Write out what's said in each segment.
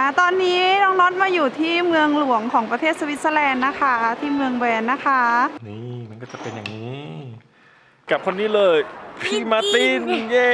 อ่าตอนนี้น้องน็อตมาอยู่ที่เมืองหลวงของประเทศสวิตเซอร์แลนด์นะคะ ที่เมืองแบรนนะคะ นี่มันก็จะเป็นอย่างนี้ กับคนนี้เลย พี่มาร์ติน เย้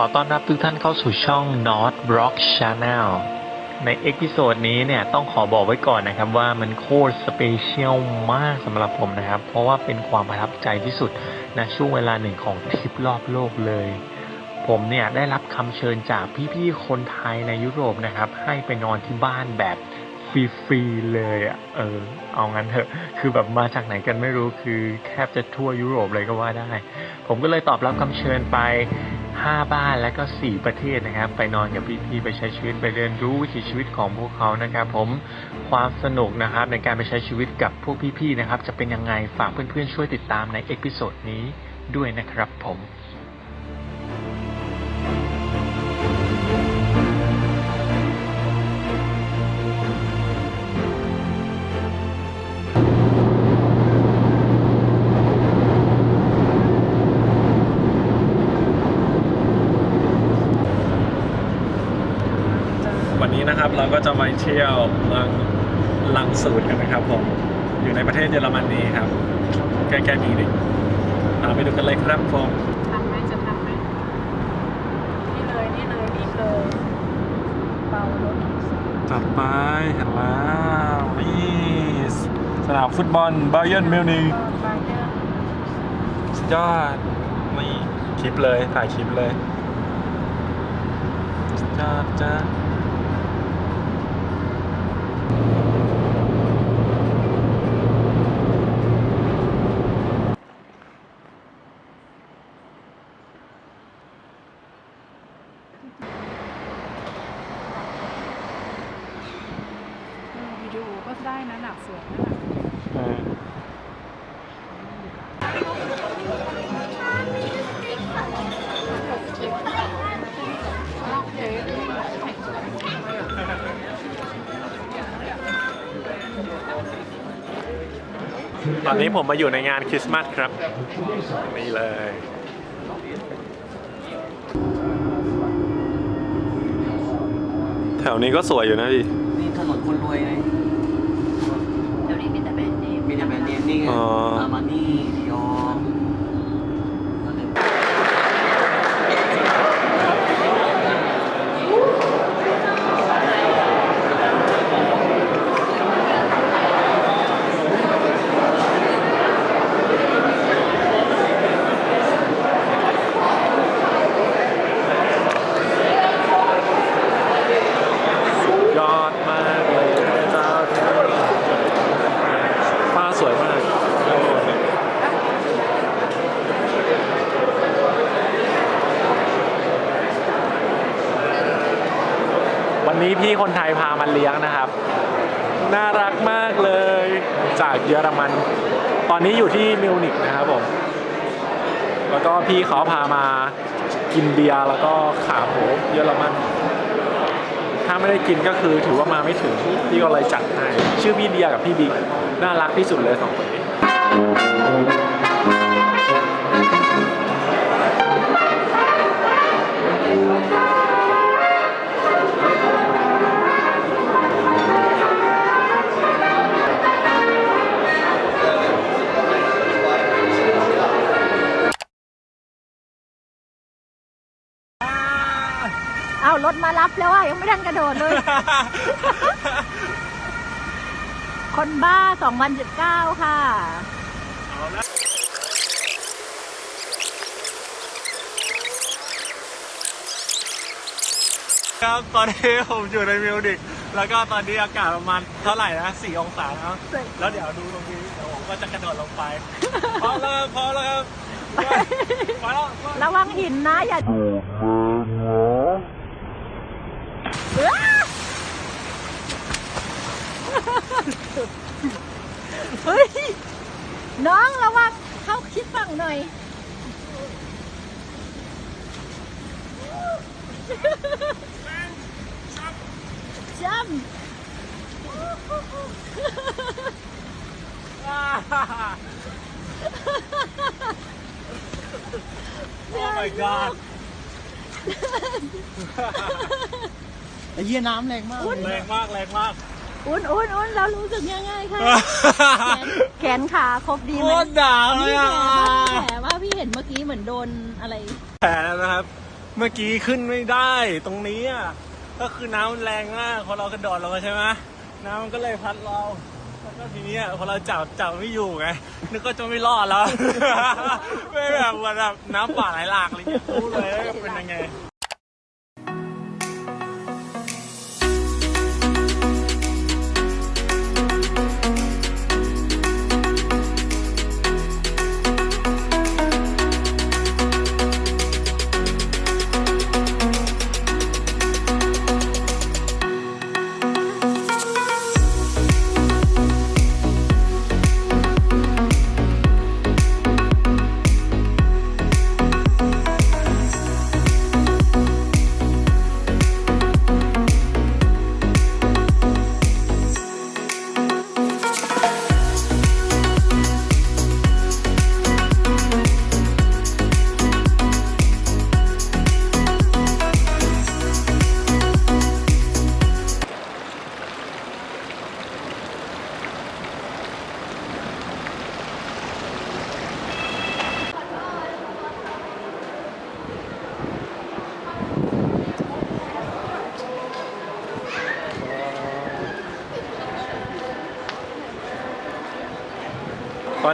ขอต้อนรับทุกท่านเข้าสู่ช่อง North Rock Channel ในเอพิโซดนี้เนี่ยต้องขอบอกไว้ก่อนนะครับว่ามันโคตรสเปเชียลมากสำหรับผมนะครับ เพราะว่าเป็นความประทับใจที่สุดในช่วงเวลาหนึ่งของทริปรอบโลกเลย ผมเนี่ยได้รับคำเชิญจากพี่ๆคนไทยในยุโรปนะครับ ให้ไปนอนที่บ้านแบบฟรีๆเลยอะเออ เอางั้นเถอะ คือแบบมาจากไหนกันไม่รู้คือแทบจะทั่วยุโรปเลยก็ว่าได้ ผมก็เลยตอบรับคำเชิญไป 5 บ้านและก็ 4 ประเทศนะครับ ไปนอนกับพี่ๆไปใช้ชีวิตไปเรียนรู้วิถีชีวิตของพวกเขานะครับผมความสนุกนะครับในการไปใช้ชีวิตกับพวกพี่ๆนะครับ จะเป็นยังไงฝากเพื่อนๆช่วยติดตามในเอพิโซดนี้ด้วยนะครับผม เราก็จะไปเที่ยวเมืองลังสูตกันนะครับผม อยู่ในประเทศเยอรมนีครับ ใกล้ๆมีนิพาไปดูกันเลยครับผมทำไหมจะทำไหมนี่เลยนี่เลยรีบเลยเบารถจัดไปเห็นแล้วนี่สนามฟุตบอลบาเยิร์นมิวนิกบาเยอร์สุดยอดนี่คลิปเลยถ่ายคลิปเลยสุดยอดจ้า วิดีโอก็ได้นะหนัก สวยนะเออตอนนี้ผมมาอยู่ในงานคริสต์มาสครับ นี่เลย แถวนี้ก็สวยอยู่นะพี่ นี่ถนนคนรวยไง เดี๋ยวนี้มีแต่แบรนด์เนม มี แต่แบรนด์เนมนี่ไง อ๋อ อามานี่ดิออ ยอดมากเลยเจ้าฟ้าสวยมาก วันนี้พี่คนไทยพามาเลี้ยงนะครับ น่ารักมากเลย จากเยอรมัน ตอ นนี้อยู่ที่มิวนิกนะครับผม แล้วก็พี่เขาพามากินเบียร์แล้วก็ขาหมูเยอรมัน ถ้าไม่ได้กินก็คือถือว่ามาไม่ถึง พี่ก็เลยจัดให้ ชื่อพี่เดียกับพี่บิ๊กน่ารักที่สุดเลยสองคนนี้ ยังไม่ทันกระโดดเลยอคนบ้า 2019 ค่ะ ครับตอนนี้ผมอยู่ในมิวนิกแล้วก็ตอนนี้อากาศประมาณเท่าไหร่นะสี่องศานะแล้วเดี๋ยวดูตรงนี้เดี๋ยวผมก็จะกระโดดลงไป พอแล้วครับพอแล้วครับพอแล้วระวังหินนะอย่า เฮ้ย น้องระวังเข้าคิดฝั่งหน่อยจำโอ้ my god ไอ้เหี้ยน้ำแรงมากเลยแรงมากแรงมาก อุ่นอุ่นอุ่นเรารู้สึกยังไงคะแขนแขนขาครบดีโคไหมตรหนาวเลมียแผลอะว่ามีแผลว่าพี่เห็นเมื่อกี้เหมือนโดนอะไร แผลนะครับ เมื่อกี้ขึ้นไม่ได้ตรงนี้อะก็คือน้ำมันแรงมากพอเรากระโดดลงมาใช่ไหมน้ำมันก็เลยพัดเราแล้วก็ทีเนี้ยพอเราจับจับไม่อยู่ไงนึกว่าจะไม่รอดแล้ว ไม่แบบเหมือนแบบน้ำป่าไหลหลากอะไรเงี้ยรู้เลยว่าเป็นยังไง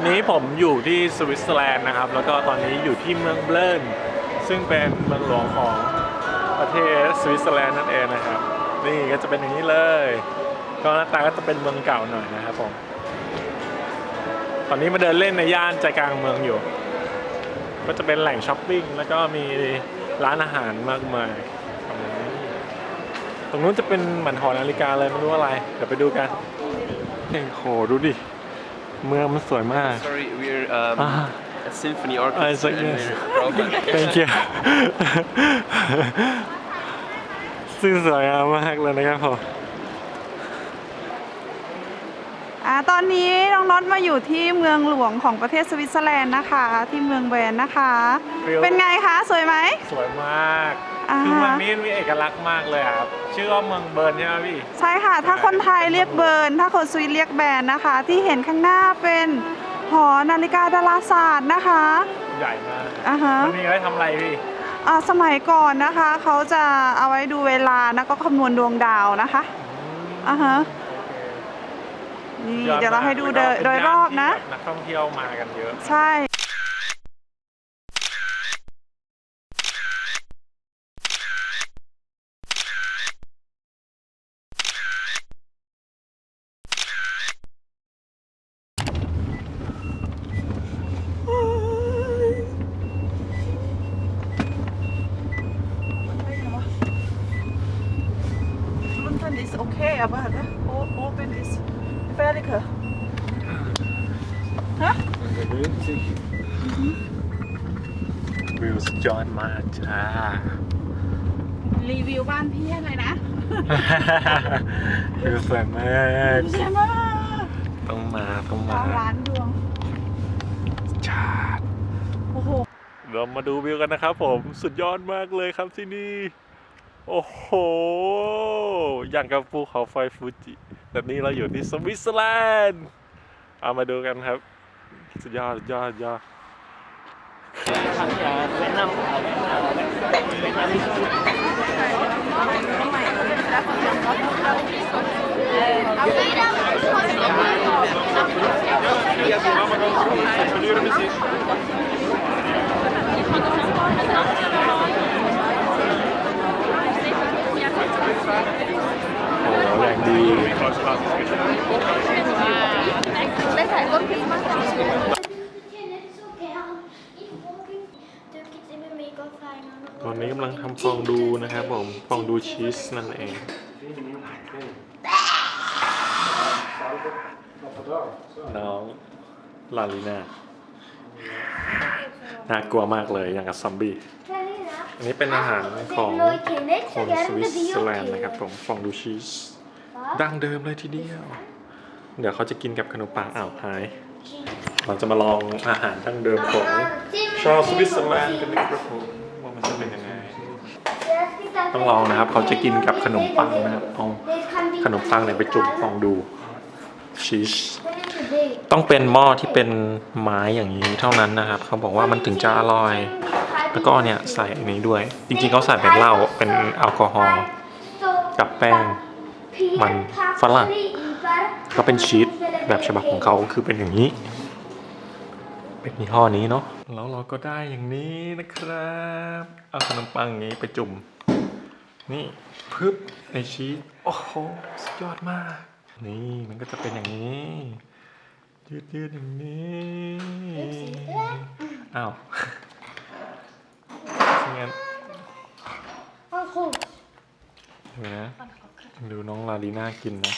อนนี้ผมอยู่ที่สวิตเซอร์แลนด์นะครับ แล้วก็ตอนนี้อยู่ที่เมืองเบลนซึ่งเป็นเมืองหลวงของประเทศสวิตเซอร์แลนด์นั่นเองนะครับ นี่ก็จะเป็นอย่างนี้เลย ก็หน้าตาก็จะเป็นเมืองเก่าหน่อยนะครับผม ตอนนี้มาเดินเล่นในย่านใจกลางเมืองอยู่ ก็จะเป็นแหล่งช้อปปิ้งแล้วก็มีร้านอาหารมากมายประมาณนี้ตรงนู้นจะเป็นเหมือนหอนาฬิกาเลยไม่รู้อะไร เดี๋ยวไปดูกันโอ้โหดูดิ เมืองมันสวยมาก Sorry, we're um, Ah. a symphony Ah, orchestra. it's like and this. we're broken. thank you ซึ่งสวยงามมากเลยนะครับผมอ่าตอนนี้น้องน็อตมาอยู่ที่เมืองหลวงของประเทศสวิตเซอร์แลนด์นะคะ ที่เมืองแวนนะคะฟิลเป็นไงคะ สวยไหม สวยมากอ่า คือเมืองนี้มีเอกลักษณ์มากเลยอะครับ ชื่อว่าเมืองเบิร์นใช่ไหมพี่ ใช่ค่ะ ถ้าคนไทยเรียกเบิร์น ถ้าคนสวิตเรียกแบนนะคะ ที่เห็นข้างหน้าเป็นหอนาฬิกาดาราศาสตร์นะคะใหญ่มากอ่าฮะมันมีไว้ทำอะไรพี่อ่าสมัยก่อนนะคะ เขาจะเอาไว้ดูเวลาแล้วก็คำนวณดวงดาวนะคะอ่าฮะนี่ยอเดี๋ยวเราให้ดูโดยมากโดยรอบนะเป็ย่านที่แบบนักท่องเที่ยวมากันเยอะ ใช่ Unten ist okay, aber ne? O- oben ist gefährlicher. วิวสุดย อดมากจ้า รีวิวบ้านพี่อะไรนะวิวสวยมากใช่ไหมต้องมาต้องมาดาวล้านดวงชาดโอ้โหเรามาดูวิวกันนะครับผมสุดยอดมากเลยครับที่นี่ โอ้โห อย่างกับภูเขาไฟฟูจิแต่นี่เราอยู่ที่สวิตเซอร์แลนด์เอามาดูกันครับ สุดยอดสุดยอดสุดยอด Auf jeder โอ้โหแรงดีได้ถ่ายต้นคริสต์มาส ตอนนี้กำลังทำฟองดูนะครับผม ฟองดูชีสนั่นเอง น้องลาลิน่า น่ากลัวมากเลยอย่างกับซอมบี้ อันนี้เป็นอาหารของคนสวิตเซอร์แลนด์นะครับผม ฟองดูชีส ดั้งเดิมเลยทีเดียว เดี๋ยวเขาจะกินกับขนมปังอ่าวหาย เราจะมาลองอาหารดั้งเดิมของชาวสวิตเซอร์แลนด์กันนะครับผม มันจะเป็นยังไง ต้องลองนะครับ เขาจะกินกับขนมปังนะครับเอาขนมปังเนี่ยไปจุ่มฟองดูชีสต้องเป็นหม้อที่เป็นไม้อย่างนี้เท่านั้นนะครับ เขาบอกว่ามันถึงจะอร่อย แล้วก็เนี่ยใส่อันนี้ด้วย จริงๆเขาใส่เป็นเหล้าเป็นแอลกอฮอล์กับแป้งมันฝรั่งก็เป็นชีสแบบฉบับของเขาคือเป็นอย่างนี้ เป็นยี่ห้อนี้เนาะแล้วเราก็ได้อย่างนี้นะครับ เอาขนมปังอย่างนี้ไปจุ่ม นี่พึบในชีสโอ้โหสุดยอดมาก นี่มันก็จะเป็นอย่างนี้ ยืดยืดๆอย่างนี้อ้าวงั้นดูนะดูน้องลาลีน่ากินนะ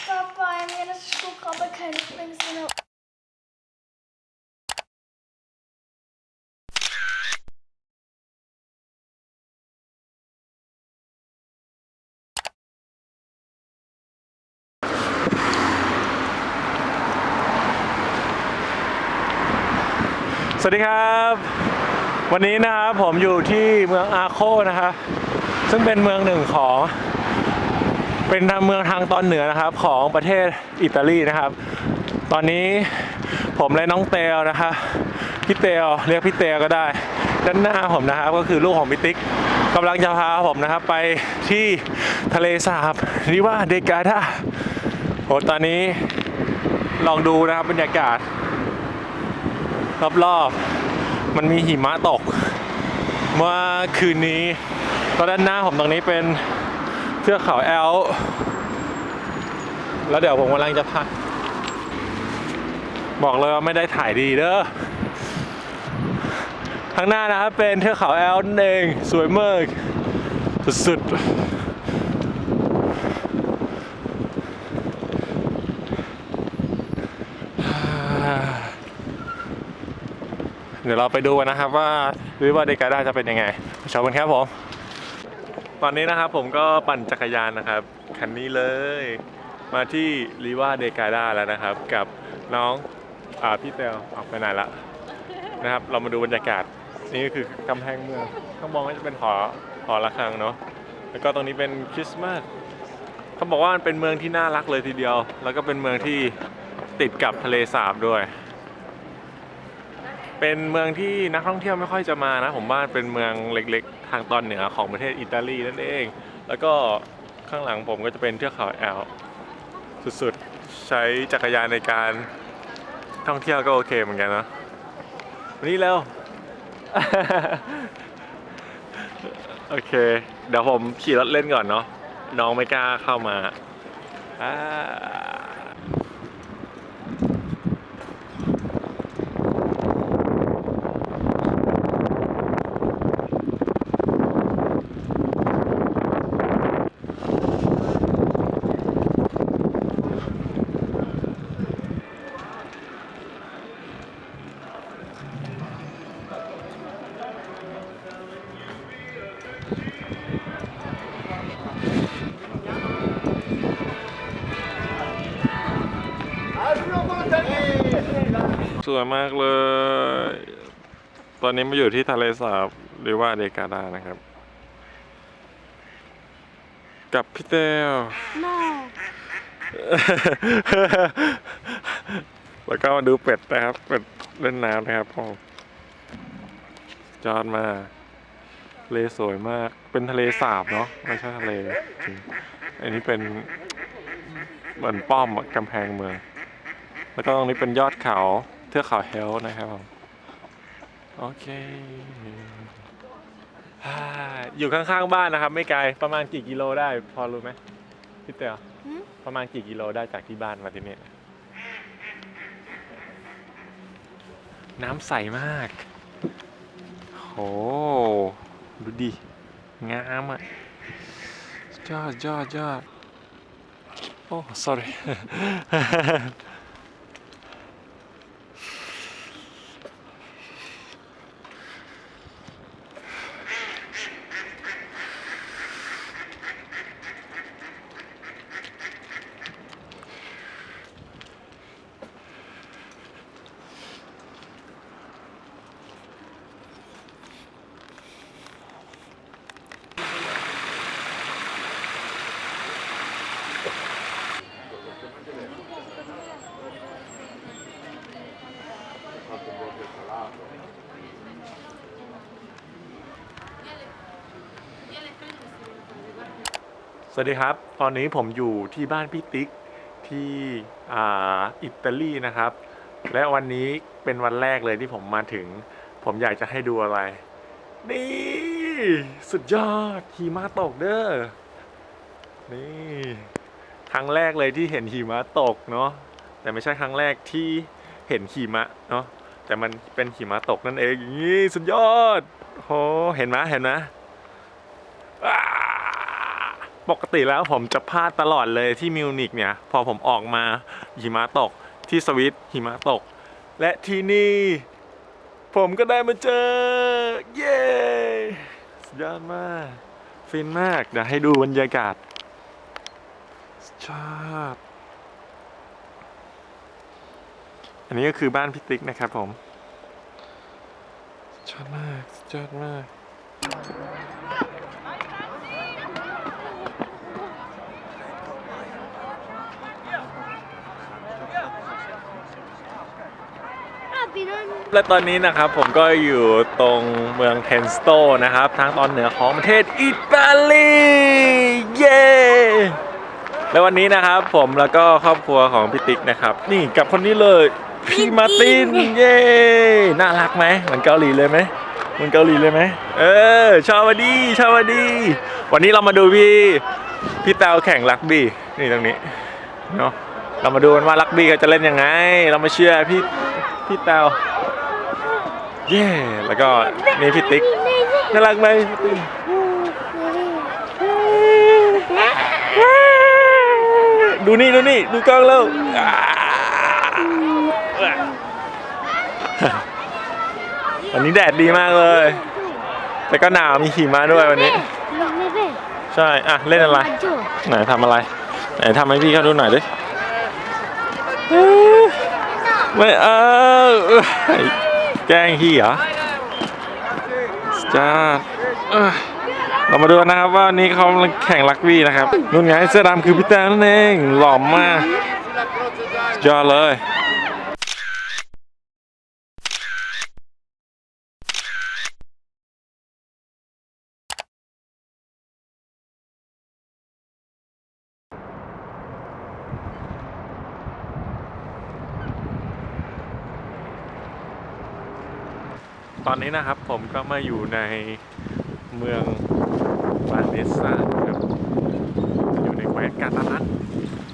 สวัสดีครับ วันนี้นะครับผมอยู่ที่เมืองอาโคนะครับซึ่งเป็นเมืองหนึ่งของ เป็นทางเมืองทางตอนเหนือนะครับ ของประเทศอิตาลีนะครับ ตอนนี้ผมและน้องเตลนะคะพี่เตลเรียกพี่เตลก็ได้ ด้านหน้าผมนะครับ ก็คือลูกของพี่ติ๊กกำลังจะพาผมนะครับ ไปที่ทะเลสาบริว่าเดกาดาโหตอนนี้ลองดูนะครับบรรยากาศ รอบๆมันมีหิมะตก เมื่อคืนนี้ตอนด้านหน้าผมตรงนี้เป็นเทือกเขาแอลแล้วเดี๋ยวผมกำลังจะพักบอกเลยว่าไม่ได้ถ่ายดีเด้อข้างหน้านะครับเป็นเทือกเขาแอลนั่นเอง สวยมาก สุดๆ เดี๋ยวเราไปดูกันนะครับว่าวิวาเดกาดาจะเป็นยังไงไปชมกันครับผมตอนนี้นะครับผมก็ปั่นจักรยานนะครับคันนี้เลย มาที่ริวาเดกาดาแล้วนะครับ กับน้องอ่าพี่เตลออกไปไหนละนะครับ เรามาดูบรรยากาศนี่ก็คือกำแพงเมืองข้างมองก็จะเป็นหอหอระฆังเนาะแล้วก็ตรงนี้เป็นคริสต์มาสเขาบอกว่ามันเป็นเมืองที่น่ารักเลยทีเดียว แล้วก็เป็นเมืองที่ติดกับทะเลสาบด้วย เป็นเมืองที่นักท่องเที่ยวไม่ค่อยจะมานะ ผมว่าเป็นเมืองเล็กๆ ทางตอนเหนือของประเทศอิตาลีนั่นเอง แล้วก็ข้างหลังผมก็จะเป็นเทือกเขาแอลสุดๆ ใช้จักรยานในการท่องเที่ยวก็โอเคเหมือนกันนะวันนี้แล้วโอเค เดี๋ยวผมขี่รถเล่นก่อนเนาะน้องไม่กล้าเข้ามาอ่า สวยมากเลย ตอนนี้มาอยู่ที่ทะเลสาบหรือว่าเดกาดานะครับ กับพี่เตล no แล้วก็มาดูเป็ดนะครับ เป็ดเล่นน้ำนะครับผมจอดมา ทะเลสวยมาก เป็นทะเลสาบเนาะไม่ใช่ทะเลจริงอันนี้เป็นเหมือนป้อมกำแพงเมือง แล้วก็ตรงนี้เป็นยอดเขาเทือกเขาเฮลนะครับผม โอเคอ่าอยู่ข้างๆบ้านนะครับ ไม่ไกลประมาณกี่กิโลได้ พอรู้ไหมพี่เต๋อประมาณกี่กิโลได้จากที่บ้านมาที่นี่น้ำใสมาก โห ดูดิงามอะยอดยอดยอดโอ้ sorry สวัสดีครับ ตอนนี้ผมอยู่ที่บ้านพี่ติ๊กที่อ,อิตาลีนะครับ และวันนี้เป็นวันแรกเลยที่ผมมาถึง ผมอยากจะให้ดูอะไร นี่ สุดยอดหิมะตกเด้อ นี่ครั้งแรกเลยที่เห็นหิมะตกเนาะ แต่ไม่ใช่ครั้งแรกที่เห็นหิมะเนาะ แต่มันเป็นหิมะตกนั่นเองนี่สุดยอดโหเห็นไหมเห็นไหม ปกติแล้วผมจะพลาดตลอดเลยที่มิวนิกเนี่ย พอผมออกมาหิมะตกที่สวิตหิมะตก และที่นี่ ผมก็ได้มาเจอ เย้สุดยอดมาก ฟินมาก เดี๋ยวให้ดูบรรยากาศสุดยอดอันนี้ก็คือบ้านพี่ติ๊กนะครับผมสุดยอดมากสุดยอดมาก และตอนนี้นะครับผมก็อยู่ตรงเมืองเทนสโตนะครับ ทางตอนเหนือของประเทศอิตาลี เย้และวันนี้นะครับผมแล้วก็ครอบครัวของพี่ติ๊กนะครับ นี่กับคนนี้เลยพี่มาร์ตินเย้น่ารักไหมเหมือนเกาหลีเลยไหมเหมือนเกาหลีเลยไหมเออชาวดีชาวดี วันนี้เรามาดูพี่พี่เตาแข่งรักบี้นี่ตรงนี้เนาะเรามาดูกันว่ารักบี้เขาจะเล่นยังไง เรามาเชียร์พี่ พี่เตาเย้แล้วก็นี่พี่ติ๊กน่ารักไหมดูนี่ดูนี่ดูกล้องแล้วอันนี้แดดดีมากเลย แต่ก็หนาวมีหิมะด้วยวันนี้ ใช่ อะ เล่นอะไร ไหนทำอะไร ไหนทำให้พี่เขาดูหน่อยดิ ไม่เอาแกล้งพี่เหรอจ้าเอ้ยเรามาดูนะครับว่านี้เขาแข่งลักบี้นะครับนุ่นไงเสื้อดำคือพี่แต้นั่นเองหล่อมากสุดยอดเลย นี้นะครับ ผมก็มาอยู่ในเมืองบาเลซ่าครับอยู่ในแคว้นกาตาลัน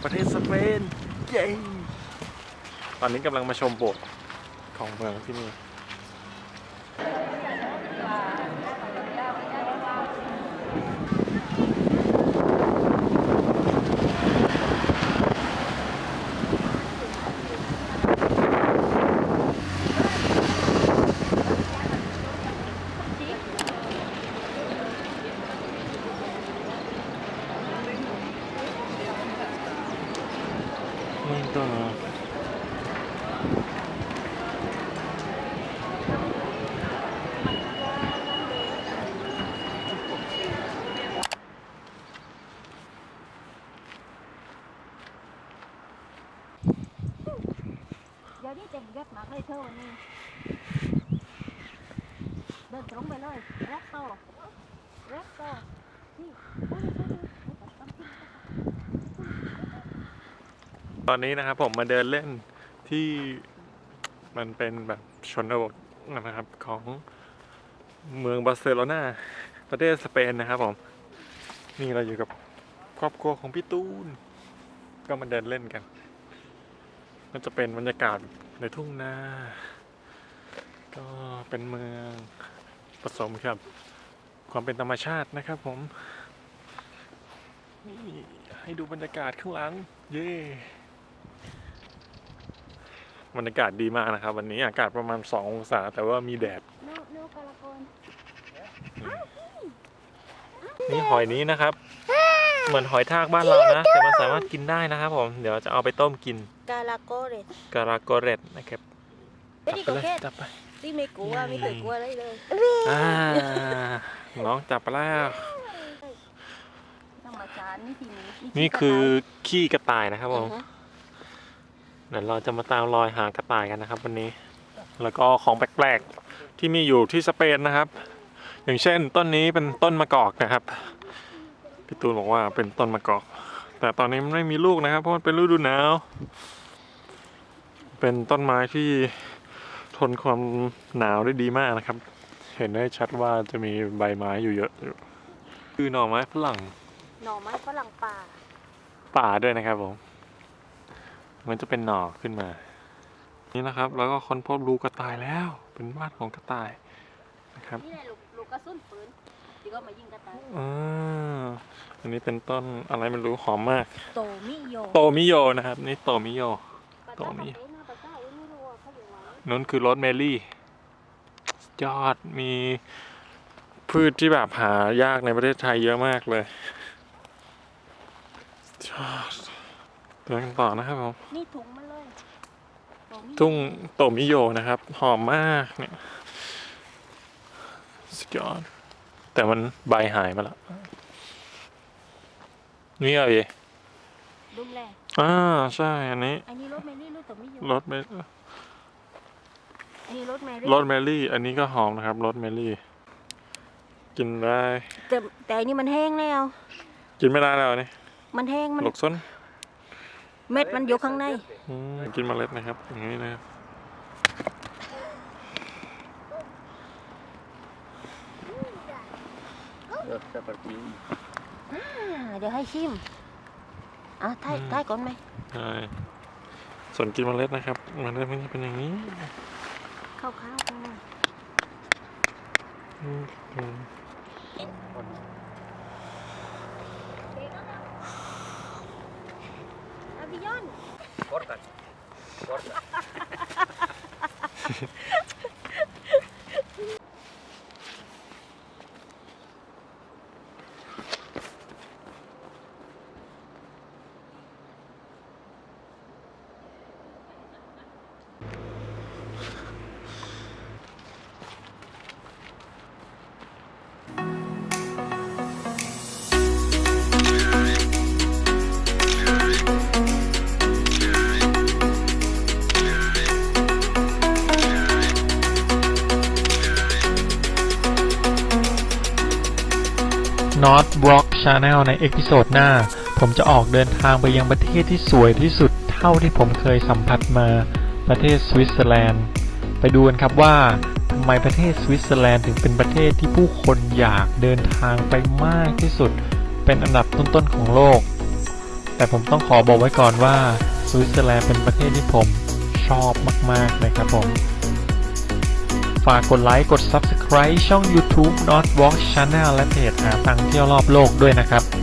ประเทศสเปนเย้ตอนนี้กำลังมาชมโบสถ์ของเมืองที่นี่ ไม่ก็ เดี๋ยวนี้เต็มเย็บมากเลยเธอวันนี้ เดินตรงไปเลยแรกโตแรกโตนี่ตอนนี้นะครับผมมาเดินเล่นที่มันเป็นแบบชนบทนะครับของเมืองบาร์เซโลนาประเทศสเปนนะครับผม นี่เราอยู่กับครอบครัวของพี่ตูน ก็มาเดินเล่นกัน มันจะเป็นบรรยากาศในทุ่งนาก็เป็นเมืองผสมกับ ความเป็นธรรมชาตินะครับผมนี่ให้ดูบรรยากาศข้างหลัง เย่บรรยากาศดีมากนะครับ วันนี้อากาศประมาณ 2 องศา แต่ว่ามีแดดโนโนกาลากอนนี่หอยนี้นะครับ เหมือนหอยทากบ้านเรานะ แต่มันสามารถกินได้นะครับผม เดี๋ยวจะเอาไปต้มกิน กาลาโกเรตการาโกเรตนะครับไม่จับได้ไปโกเลยเกตจับไปที่ไม่กลัวไม่เคยกลัวอะไรเลยอ่าน้องจับไปแล้วธรรมชาตินี่ทีนี้นี่คือขี้กระต่ายนะครับผมอือฮะเดี๋ยวเราจะมาตามรอยหากระต่ายกันนะครับ วันนี้ แล้วก็ของแปลกๆที่มีอยู่ที่สเปนนะครับ อย่างเช่นต้นนี้เป็นต้นมะกอกนะครับ พี่ตูนบอกว่าเป็นต้นมะกอก แต่ตอนนี้มันไม่มีลูกนะครับ เพราะมันเป็นฤดูหนาว เป็นต้นไม้ที่ทนความหนาวได้ดีมากนะครับ เห็นได้ชัดว่าจะมีใบไม้อยู่เยอะอยู่คือหน่อไม้ฝรั่ง หน่อไม้ฝรั่งป่า ป่าด้วยนะครับผม มันจะเป็นหน่อขึ้นมา นี่นะครับ แล้วก็ค้นพบรูกระต่ายแล้ว เป็นบ้านของกระต่ายนะครับ นี่แหละลูกลูกกระสุนปืน ที่ก็มายิงกระต่ายอ่าอันนี้เป็นต้นอะไรไม่รู้หอมมาก โตมิโยโตมิโยนะครับ นี่โตมิโยปลาโตเจ้ามิปลาเต้นนะปลาเจ้าเอ้ยไม่รู้ว่าเขาอยู่ไหนนั่นคือโรสแมรี่สุดยอดมีพืชที่แบบหายากในประเทศไทยเยอะมากเลยสุดยอดเดินกันต่อนะครับผม นี่ถุงมันเลยโตมิโยทุ่งโตมิโยนะครับ หอมมากเนี่ยสุดยอด แต่มันใบหายมาแล้วนี่เอาเอดุมแลอ่าใช่ อันนี้ อันนี้รถแมรี่รถโตมิโยรสเมอันนี้รถแมรี่รสแมรี่ อันนี้ก็หอมนะครับรสแมรี่ กินได้ แต่แต่อันนี้มันแห้งแล้ว กินไม่ได้แล้วนี่มันแห้งมันหลกส้น เม็ดมันอยู่ข้างใน อืมกินเมล็ดนะครับ อย่างนี้นะครับ อ่าเดี๋ยวให้ชิมอะถ่ายถ่ายก่อนไหมใช่ส่วนกินเมล็ดนะครับเมล็ดมันจะเป็นอย่างนี้ข้าวๆกันหน่อยอืมอืมอาบิยอนน บล็อกชาแนลในเอพิโซดหน้า ผมจะออกเดินทางไปยังประเทศที่สวยที่สุดเท่าที่ผมเคยสัมผัสมา ประเทศสวิตเซอร์แลนด์ ไปดูกันครับว่าทำไมประเทศสวิตเซอร์แลนด์ถึงเป็นประเทศที่ผู้คนอยากเดินทางไปมากที่สุด เป็นอันดับต้นๆของโลก แต่ผมต้องขอบอกไว้ก่อนว่าสวิตเซอร์แลนด์เป็นประเทศที่ผมชอบมากๆนะครับผม ฝากกดไลค์กด Subscribe ช่อง YouTube Not Walk Channel และเพจหาตังค์เที่ยวรอบโลกด้วยนะครับ